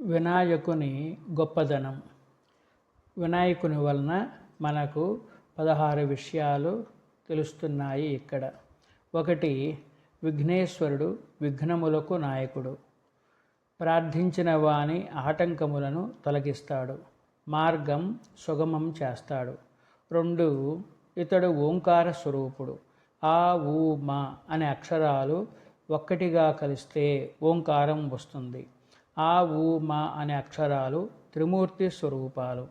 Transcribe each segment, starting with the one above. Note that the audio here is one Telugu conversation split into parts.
వినాయకుని గొప్పదనం. వినాయకుని వలన మనకు పదహారు విషయాలు తెలుస్తున్నాయి ఇక్కడ. ఒకటి విఘ్నేశ్వరుడు విఘ్నములకు నాయకుడు. ప్రార్థించిన వాని ఆటంకములను తొలగిస్తాడు. మార్గం సుగమం చేస్తాడు. రెండు ఇతడు ఓంకార స్వరూపుడు. ఆ ఊ మా అనే అక్షరాలు ఒక్కటిగా కలిస్తే ఓంకారం వస్తుంది. ఆ ఊ మా అనే అక్షరాలు త్రిమూర్తి స్వరూపాలు.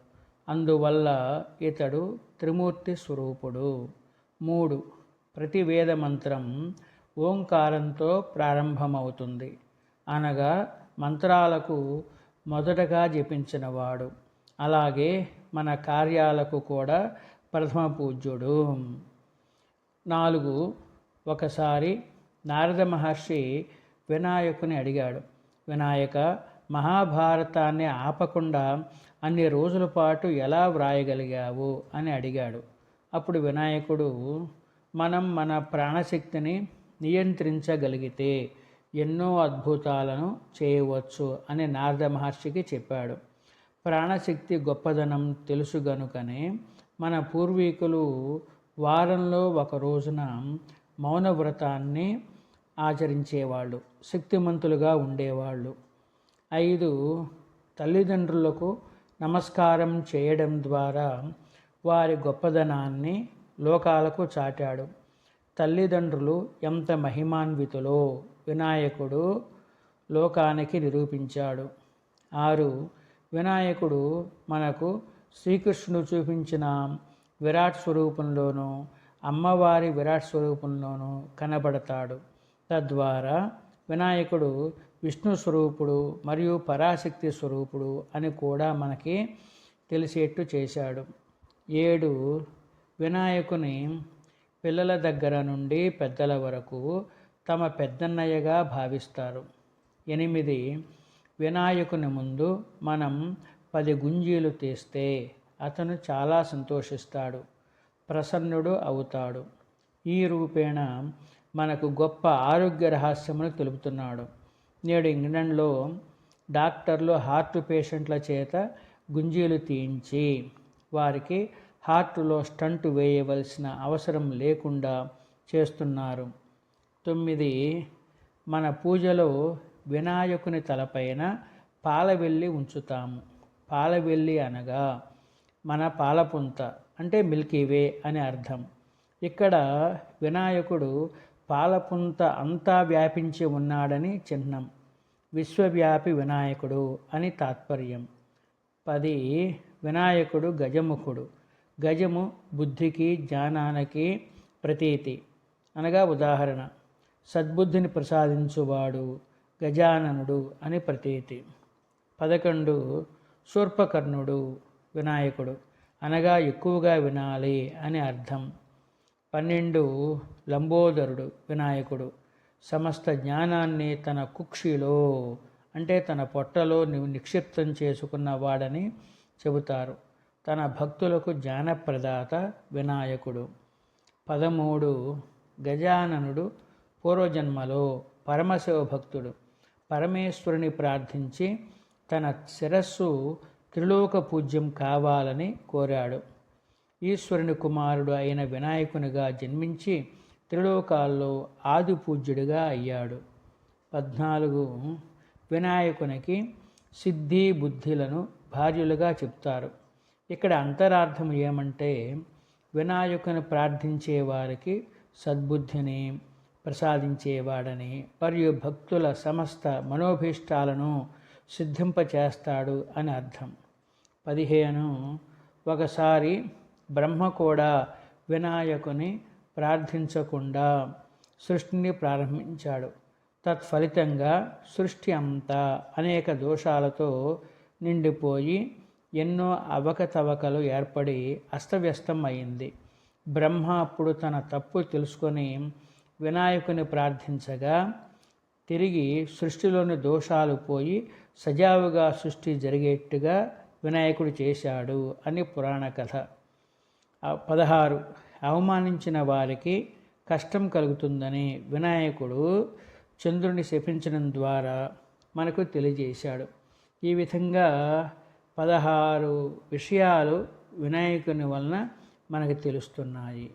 అందువల్ల ఇతడు త్రిమూర్తి స్వరూపుడు. మూడు. ప్రతి వేద మంత్రం ఓంకారంతో ప్రారంభమవుతుంది. అనగా మంత్రాలకు మొదటగా జపించినవాడు. అలాగే మన కార్యాలకు కూడా ప్రథమ పూజ్యుడు. నాలుగు. ఒకసారి నారద మహర్షి వినాయకుని అడిగాడు. వినాయక మహాభారతాన్ని ఆపకుండా అన్ని రోజుల పాటు ఎలా వ్రాయగలిగావు అని అడిగాడు. అప్పుడు వినాయకుడు మనం మన ప్రాణశక్తిని నియంత్రించగలిగితే ఎన్నో అద్భుతాలను చేయవచ్చు అని నారద మహర్షికి చెప్పాడు. ప్రాణశక్తి గొప్పదనం తెలుసు గనుకనే మన పూర్వీకులు వారంలో ఒక రోజున మౌన వ్రతాన్ని ఆచరించేవాళ్ళు శక్తిమంతులుగా ఉండేవాళ్ళు. ఐదు తల్లిదండ్రులకు నమస్కారం చేయడం ద్వారా వారి గొప్పదనాన్ని లోకాలకు చాటాడు. తల్లిదండ్రులు ఎంత మహిమాన్వితులో వినాయకుడు లోకానికి నిరూపించాడు. ఆరు వినాయకుడు మనకు శ్రీకృష్ణుడు చూపించిన విరాట్ స్వరూపంలోనూ అమ్మవారి విరాట్ స్వరూపంలోనూ కనబడతాడు. తద్వారా వినాయకుడు విష్ణు స్వరూపుడు మరియు పరాశక్తి స్వరూపుడు అని కూడా మనకి తెలిసేట్టు చేశాడు. ఏడు వినాయకుని పిల్లల దగ్గర నుండి పెద్దల వరకు తమ పెద్దన్నయ్యగా భావిస్తారు. ఎనిమిది వినాయకుని ముందు మనం పది గుంజీలు తీస్తే అతను చాలా సంతోషిస్తాడు ప్రసన్నుడు అవుతాడు. ఈ రూపేణ మనకు గొప్ప ఆరోగ్య రహస్యమును తెలుపుతున్నాడు. నేడు ఇంగ్లండ్లో డాక్టర్లు హార్ట్ పేషెంట్ల చేత గుంజీలు తీయించి వారికి హార్ట్లో స్టంట్ వేయవలసిన అవసరం లేకుండా చేస్తున్నారు. తొమ్మిది మన పూజలో వినాయకుని తలపైన పాలవెల్లి ఉంచుతాము. పాలవెల్లి అనగా మన పాలపుంత అంటే మిల్కీవే అని అర్థం. ఇక్కడ వినాయకుడు పాలపుంత అంతా వ్యాపించి ఉన్నాడని చిహ్నం. విశ్వవ్యాపి వినాయకుడు అని తాత్పర్యం. పది వినాయకుడు గజముఖుడు. గజము బుద్ధికి జ్ఞానానికి ప్రతీతి. అనగా ఉదాహరణ. సద్బుద్ధిని ప్రసాదించువాడు గజాననుడు అని ప్రతీతి. పదకొండు శూర్పకర్ణుడు వినాయకుడు. అనగా ఎక్కువగా వినాలి అని అర్థం. పన్నెండు లంబోదరుడు వినాయకుడు. సమస్త జ్ఞానాన్ని తన కుక్షిలో అంటే తన పొట్టలో నిక్షిప్తం చేసుకున్న వాడని చెబుతారు. తన భక్తులకు జ్ఞానప్రదాత వినాయకుడు. పదమూడు గజాననుడు పూర్వజన్మలో పరమశివ భక్తుడు. పరమేశ్వరుని ప్రార్థించి తన శిరస్సు త్రిలోక పూజ్యం కావాలని కోరాడు. ఈశ్వరుని కుమారుడు అయిన వినాయకునిగా జన్మించి త్రిలోకాల్లో ఆది పూజ్యుడిగా అయ్యాడు. పద్నాలుగు వినాయకునికి సిద్ధి బుద్ధిలను భార్యలుగా చెప్తారు. ఇక్కడ అంతరార్థం ఏమంటే వినాయకుని ప్రార్థించే వారికి సద్బుద్ధిని ప్రసాదించేవాడని మరియు భక్తుల సమస్త మనోభీష్టాలను సిద్ధింపచేస్తాడు అని అర్థం. పదిహేను ఒకసారి బ్రహ్మ కూడా వినాయకుని ప్రార్థించకుండా సృష్టిని ప్రారంభించాడు. తత్ఫలితంగా సృష్టి అంతా అనేక దోషాలతో నిండిపోయి ఎన్నో అవకతవకలు ఏర్పడి అస్తవ్యస్తం అయింది బ్రహ్మ అప్పుడు తన తప్పు తెలుసుకొని వినాయకుని ప్రార్థించగా తిరిగి సృష్టిలోని దోషాలు పోయి సజావుగా సృష్టి జరిగేట్టుగా వినాయకుడు చేశాడు అని పురాణ కథ. పదహారు అవమానించిన వారికి కష్టం కలుగుతుందని వినాయకుడు చంద్రుని శపించడం ద్వారా మనకు తెలియజేశాడు. ఈ విధంగా పదహారు విషయాలు వినాయకుని వలన మనకు తెలుస్తున్నాయి.